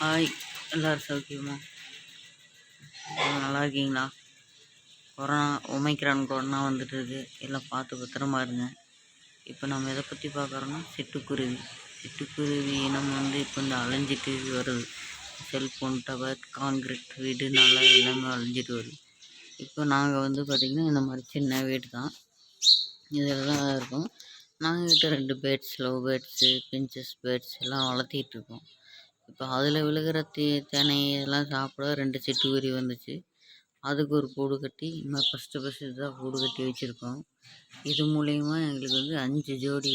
Hi. எல்லோரும் சௌக்கியமா? நல்லா இருக்கீங்களா கொரோனா ஒமைக்ரான் கொரோனா வந்துட்டு இருக்கு எல்லாம் பார்த்து பத்திரமா இருங்க. இப்போ நம்ம எதை பற்றி பார்க்குறோன்னா சிட்டுக்குருவி. சிட்டுக்குருவி இனம் வந்து இப்போ இந்த அலைஞ்சிட்டு வருது. செல்ஃபோன் டவர் வீடு நல்லா எல்லாமே அழிஞ்சிட்டு வருது. இப்போ நாங்கள் வந்து பார்த்திங்கன்னா இந்த மாதிரி சின்ன வீடு தான். இதில் தான் இருக்கும். நாங்கள் கிட்ட ரெண்டு birds love birds finches birds எல்லாம் வளர்த்திட்ருக்கோம் இப்போ அதில் விழுகிற தீ தினையெல்லாம் சாப்பிட ரெண்டு சிட்டுக்குருவி வந்துச்சு. அதுக்கு ஒரு கூடு கட்டி இன்னும் ஃபஸ்ட்டு ஃபஸ்ட்டு இதுதான் கூடு கட்டி வச்சுருக்கோம். இது மூலயமா எங்களுக்கு வந்து அஞ்சு ஜோடி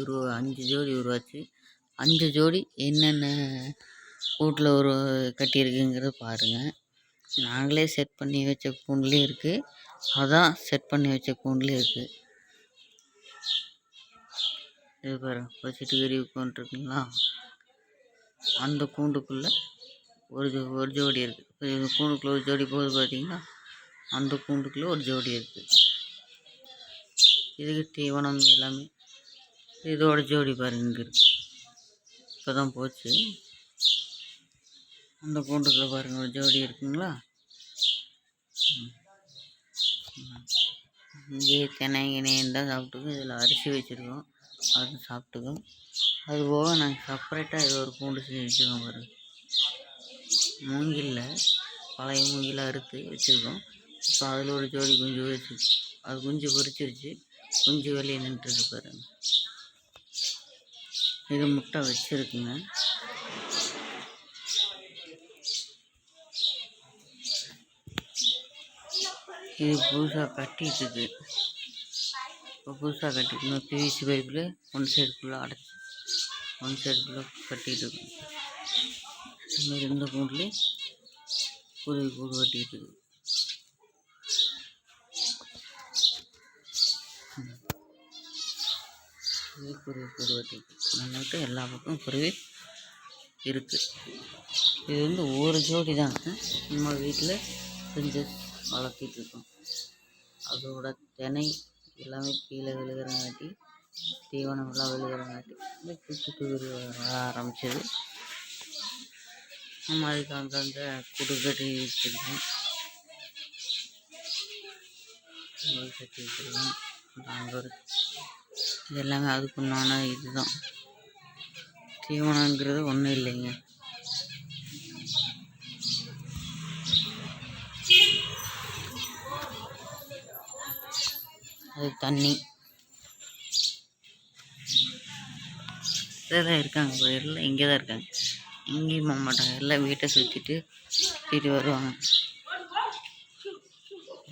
உருவா அஞ்சு ஜோடி உருவாச்சு. அஞ்சு ஜோடி என்னென்ன கூட்டில் ஒரு கட்டியிருக்குங்கிறத பாருங்கள் நாங்களே செட் பண்ணி வச்ச கூண்டுலேயும் இருக்குது அதான் செட் பண்ணி வச்ச கூண்டுலேயும் இருக்குது இது பாருங்கள் ஒரு சிட்டுக்குருவி உட்காந்துருக்குங்களா? அந்த கூண்டுக்குள்ளே ஒரு ஜோ ஒரு ஜோடி இருக்குது இப்போ இந்த கூண்டுக்குள்ளே ஒரு ஜோடி போகுது பார்த்தீங்கன்னா அந்த கூண்டுக்குள்ளே ஒரு ஜோடி இருக்குது இதுக்கு தீவனம் எல்லாமே இதோட ஜோடி பாருங்க இங்கே இருக்குது இப்போ தான் போச்சு. அந்த கூண்டுக்குள்ளே பாருங்கள் ஒரு ஜோடி இருக்குங்களா? ம். ம். தினை கிணையும் தான் சாப்பிட்டுக்கும் இதில் அரிசி வச்சுருக்கோம். அது சாப்பிட்டுக்கும். அது போக நாங்கள் செப்பரேட்டாக இது ஒரு பூண்டு செஞ்சு வச்சுருக்கோம் பாரு. மூங்கில்ல பழைய மூங்கில் அறுத்து வச்சுருக்கோம். இப்போ அதில் ஒரு ஜோடி குஞ்சு வச்சு அது குஞ்சு பொறிச்சிருச்சு குஞ்சு வெளியே நின்றுருக்கு பாருங்க இது முட்டை வச்சுருக்குங்க. இது புதுசாக கட்டிட்டுருக்கு இப்போ புதுசாக கட்டிக்கணும் பிவிசி பைப்பில் ஒன் சைடு ஃபுல்லாக அடைச்சி ஒன் சைடு ஃபுல்லாக கட்டிட்டு இருக்கும் இந்த மாதிரி குருவி கூடு கட்டிட்டு இது குருவி கூடு கட்டிட்டு நம்மகிட்ட எல்லா பக்கமும் குருவி இருக்குது இது வந்து ஒரு ஜோடி தான். நம்ம வீட்டில் செஞ்சு வளர்த்திட்டு இருக்கோம். அதோட தினை எல்லாமே கீழே விழுகிறங்காட்டி தீவனம் எல்லாம் விழுகிறங்காட்டி இந்த சிட்டுக்குருவி வர ஆரம்பிச்சது. நம்ம அதுக்கு அங்கங்கே கூடு கட்டி வச்சுருக்கோம். கூடு கட்டி வச்சுருக்கோம். அங்கே ஒரு இது எல்லாமே அதுக்குண்டான இதுதான். தீவனங்கிறது ஒன்றும் இல்லைங்க. அது தண்ணி. இங்கே தான் இருக்காங்க இப்போ எல்லாம் இங்கே தான் இருக்காங்க. எங்கேயும் போக மாட்டாங்க. எல்லாம் வீட்டை சுற்றிட்டு சுற்றிட்டு வருவாங்க.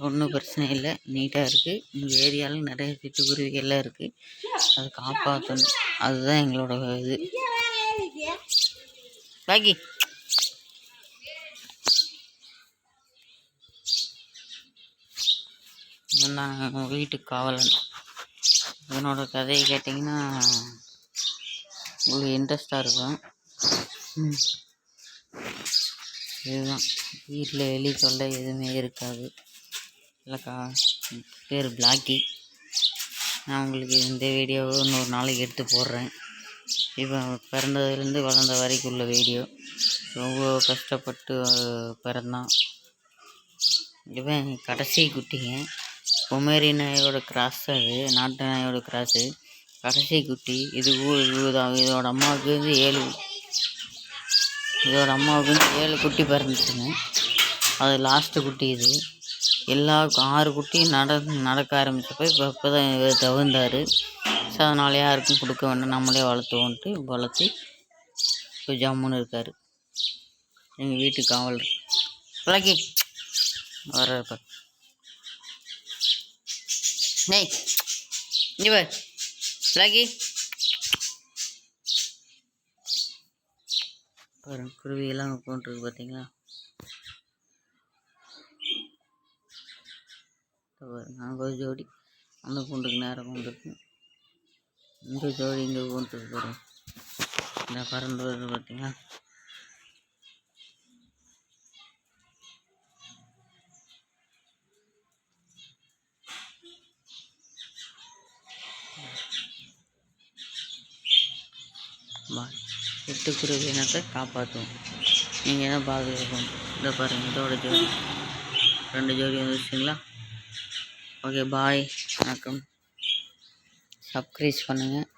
ஒன்றும் பிரச்சனை இல்லை. நீட்டாக இருக்குது எங்கள் ஏரியாவில் நிறைய சிட்டுக்குருவிகள்லாம் இருக்குது அதை காப்பாற்றணும் அதுதான் எங்களோட இது. பாக்கி. நான் வீட்டுக்கு காவலன். இதனோட கதையை கேட்டிங்கன்னா உங்களுக்கு இன்ட்ரெஸ்ட்டாக இருக்கும். இதுதான். வீட்டில் எலி தொல்லை எதுவுமே இருக்காது. இல்லைக்கா பேர் பிளாக்கி நான் உங்களுக்கு இந்த வீடியோவை இன்னொரு நாளைக்கு எடுத்து போடுறேன். இப்போ பிறந்ததுலேருந்து வளர்ந்த வரைக்கும் உள்ள வீடியோ ரொம்ப கஷ்டப்பட்டு பிறந்தான். இவன் கடைசி குட்டிங்க. பொமேரி நாயோட கிராஸ் அது நாட்டு நாயோட கிராஸு கடைசி குட்டி. இது ஊ- இதுதான் இதோட அம்மாவுக்கு வந்து ஏழு இதோட அம்மாவுக்கு வந்து ஏழு குட்டி பிறந்துச்சுங்க. அது லாஸ்ட்டு குட்டி இது. எல்லா ஆறு குட்டியும் நட நடக்க ஆரம்பித்தப்போ இப்போ இப்போ தான் இவர் தகுந்தார். ஸோ அதனால யாருக்கும் கொடுக்க வேண்டாம். நம்மளே வளர்த்துவோன்ட்டு வளர்த்து இப்போ ஜம்முன்னு இருக்கார். எங்கள் வீட்டு காவலர் விளக்கி. வர நெய் இங்கே ராகி பிள்ளைக்கு பாருங்க குருவியெல்லாம் உட்காந்துருக்கு பார்த்தீங்களா நாங்கள் ஒரு ஜோடி. அந்த கூண்டுக்கு நேரம் வந்துருக்கு இந்த ஜோடி இங்கே கூண்டுக்கு பாருங்க. இந்த பறந்து வருது பார்த்தீங்களா சிட்டுக்குருவி இனத்தை காப்பாற்றுவோம் நீங்கள் என்ன பாதுகாக்கும் இதை பாருங்கள் இதோட ஜோடி. ரெண்டு ஜோடி வந்துருச்சுங்களா? Okay bye. வணக்கம். சப்ஸ்கிரைப் பண்ணுங்கள்